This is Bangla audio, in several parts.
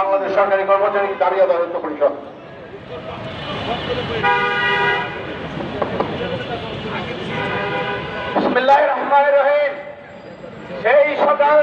বাংলাদেশ সরকারি কর্মচারী দাবি আদায় পরিষদ সেই সকাল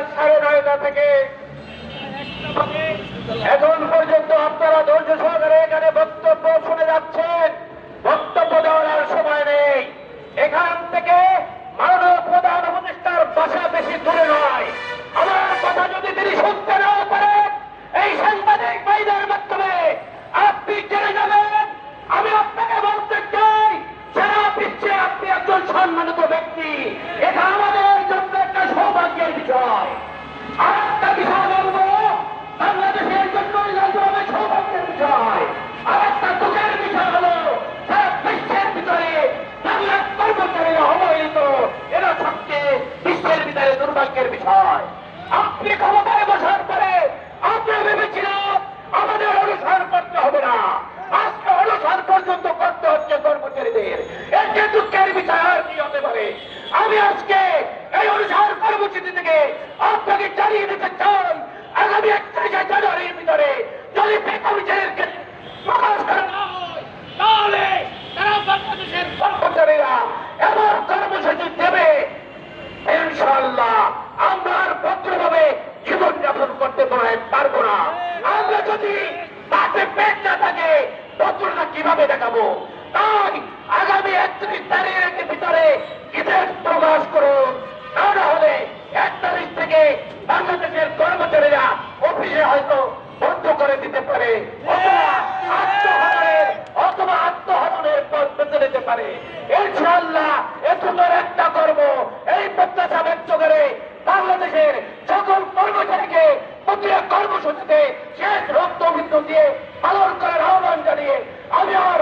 সম্মানিত ব্যক্তি, এটা আমাদের জন্য একটা সৌভাগ্যের বিষয়। আর একটা বিষয় বলব, বাংলাদেশের জন্য সৌভাগ্যের বিষয়। আর একটা দুঃখের বিষয় হলো বিশ্বের ভিতরে বাংলার কর্মচারীরা অবহেলিত, এরা সবচেয়ে বিশ্বের ভিতরে দুর্ভাগ্যের বিষয়। আপনি ক্ষমতায় আমি আজকে এই অনুসরণ কর্মসূচি থেকে আপনাকে জানিয়ে দিতে চাই, আগামী একত্রিশে জানুয়ারির ভিতরে যদি তাহলে তারা বাংলাদেশের কর্মচারীরা এমন কর্মসূচি দেবে, ইনশাআল্লাহ আমরা আর ভদ্রভাবে জীবন করতে পারব না। আমরা যদি পেট না থাকে কীভাবে দেখাবো? দিতে পারে অথবা আত্মহরণের পথ বেছে নিতে পারে। ইনশাল্লাহ এ সুন্দর একটা কর্ম, এই প্রত্যাশা ব্যক্ত করে বাংলাদেশের সকল কর্মচারীকে প্রতিটা কর্মসূচিতে শেষ রক্ত বিন্দু দিয়ে পালন করার আহ্বান জানিয়ে আমি আমার